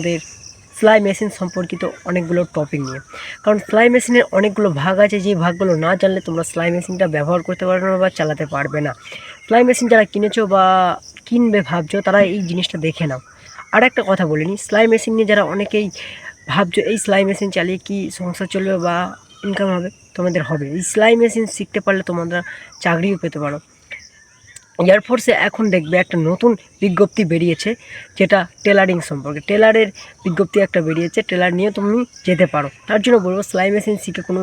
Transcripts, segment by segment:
আমাদের সেলাই মেশিন সম্পর্কিত অনেকগুলো টপিক নিয়ে। কারণ সেলাই মেশিনের অনেকগুলো ভাগ আছে, যে ভাগগুলো না জানলে তোমরা সেলাই মেশিনটা ব্যবহার করতে পারবে না বা চালাতে পারবে না। সেলাই মেশিন যারা কিনেছো বা কিনবে ভাবছ, তারা এই জিনিসটা দেখে নাও। আর একটা কথা বলিনি সেলাই মেশিন নিয়ে যারা অনেকেই ভাবছ, এই সেলাই মেশিন চালিয়ে কি সংসার চলবে বা ইনকাম হবে? তোমাদের হবে। এই সেলাই মেশিন শিখতে পারলে তোমরা চাকরিও পেতে পারো। এয়ারফোর্সে এখন দেখবে একটা নতুন বিজ্ঞপ্তি বেরিয়েছে, যেটা টেলারিং সম্পর্কে। টেলারের বিজ্ঞপ্তি একটা বেরিয়েছে টেলার নিয়ে তুমি যেতে পারো। তার জন্য বলব সেলাই মেশিন শিখে কোনো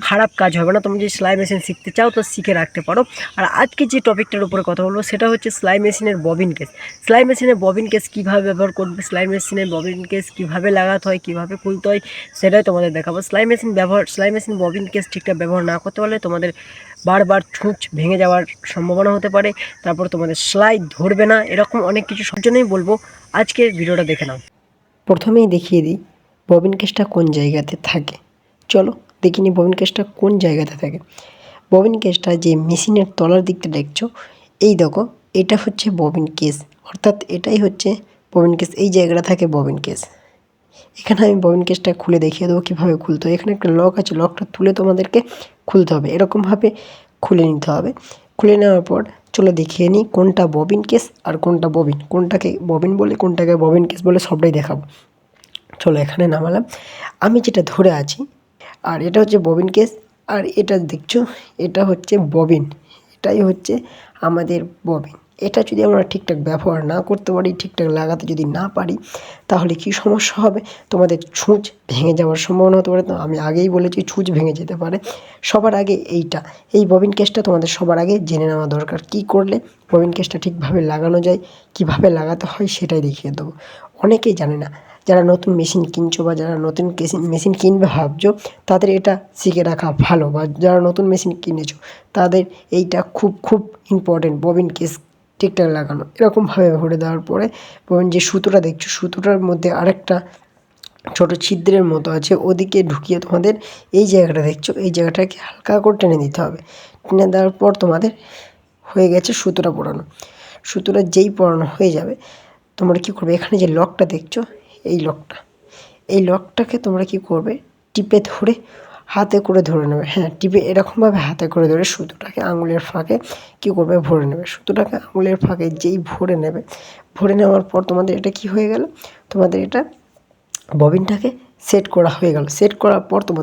খারাপ কাজ হবে না। তুমি যদি সেলাই মেশিন শিখতে চাও, তো শিখে রাখতে পারো। আর আজকে যে টপিকটার উপরে কথা বলব, সেটা হচ্ছে সেলাই মেশিনের ববিন কেস সেলাই মেশিনের ববিন কেস কীভাবে ব্যবহার করবে, সেলাই মেশিনের ববিন কেস কীভাবে লাগাতে হয়, কীভাবে খুলতে হয়, সেটাই তোমাদের দেখাবো। সেলাই মেশিন ব্যবহার, সেলাই মেশিন ববিন কেস ঠিকঠাক ব্যবহার না করতে পারলে তোমাদের বারবার ছুঁচ ভেঙে যাওয়ার সম্ভাবনা হতে পারে। তারপর তোমাদের সেলাই ধরবে না, এরকম অনেক কিছু সব জন্যই বলব। আজকের ভিডিওটা দেখে নাও। প্রথমেই দেখিয়ে দিই ববিন কেসটা কোন জায়গাতে থাকে। চলো দেখি নি ববিন কেসটা কোন জায়গাতে থাকে? ববিন কেসটা যে মেশিনের তলার দিকটা দেখছ, এই দেখো, এটা হচ্ছে ববিন কেস। অর্থাৎ এটাই হচ্ছে ববিন কেস, এই জায়গাটা থাকে ববিন কেস। এখানে আমি ববিন কেসটা খুলে দেখিয়ে দেবো কীভাবে খুলতে হয়। এখানে একটা লক আছে, লকটা তুলে তোমাদেরকে খুলতে হবে। এরকমভাবে খুলে নিতে হবে। খুলে নেওয়ার পর চলো দেখিয়ে নিই কোনটা ববিন কেস আর কোনটা ববিন। কোনটাকে ববিন বলে, কোনটাকে ববিন কেস বলে সবটাই দেখাবো। চলো এখানে নামালাম। আমি যেটা ধরে আছি আর এটা হচ্ছে ববিন কেস। আর এটা দেখছ, এটা হচ্ছে ববিন। এটাই হচ্ছে আমাদের ববিন। এটা যদি আমরা ঠিকঠাক ব্যবহার না করতে পারি, ঠিকঠাক লাগাতে যদি না পারি, তাহলে কি সমস্যা হবে? তোমাদের ছুঁচ ভেঙে যাওয়ার সম্ভাবনা হতে পারে। তো আমি আগেই বলেছি, ছুঁচ ভেঙে যেতে পারে। সবার আগে এইটা। এই ববিন কেসটা তোমাদের সবার আগে জেনে নেওয়া দরকার। কি করলে ববিন কেসটা ঠিকভাবে লাগানো যায়, কীভাবে লাগাতে হয় সেটাই দেখিয়ে দেবো। অনেকেই জানে না। যারা নতুন মেশিন কিনছো বা যারা নতুন মেশিন কিনবে ভাবছ, তাদের এটা শিখে রাখা ভালো বা যারা নতুন মেশিন কিনেছো, তাদের এইটা খুব খুব ইম্পর্টেন্ট ববিন কেস ঠিকঠাক লাগানো। এরকমভাবে ভরে দেওয়ার পরে ববিন যে সুতোটা দেখছ, সুতোটার মধ্যে আরেকটা ছোট ছিদ্রের মতো আছে, ওদিকে ঢুকিয়ে তোমাদের এই জায়গাটা দেখছ, এই জায়গাটাকে হালকা করে টেনে দিতে হবে। টেনে দেওয়ার পর তোমাদের হয়ে গেছে সুতোটা পরানো। সুতোটা যেই পরানো হয়ে যাবে, তোমরা কী করবে? এখানে যে লকটা দেখছ এই লকটা এই লকটাকে তোমরা কি করবে? টিপে ধরে হাতে করে ধরে নেবে। হ্যাঁ টিপে এরকমভাবে হাতে করে ধরে সুতোটাকে আঙুলের ফাঁকে কি করবে? ভরে নেবে। সুতোটাকে আঙুলের ফাঁকে যেই ভরে নেবে, ভরে নেওয়ার পর তোমাদের এটা কি হয়ে গেল? তোমাদের এটা ববিনটাকে সেট করা হয়ে গেল। সেট করার পর তোমাদের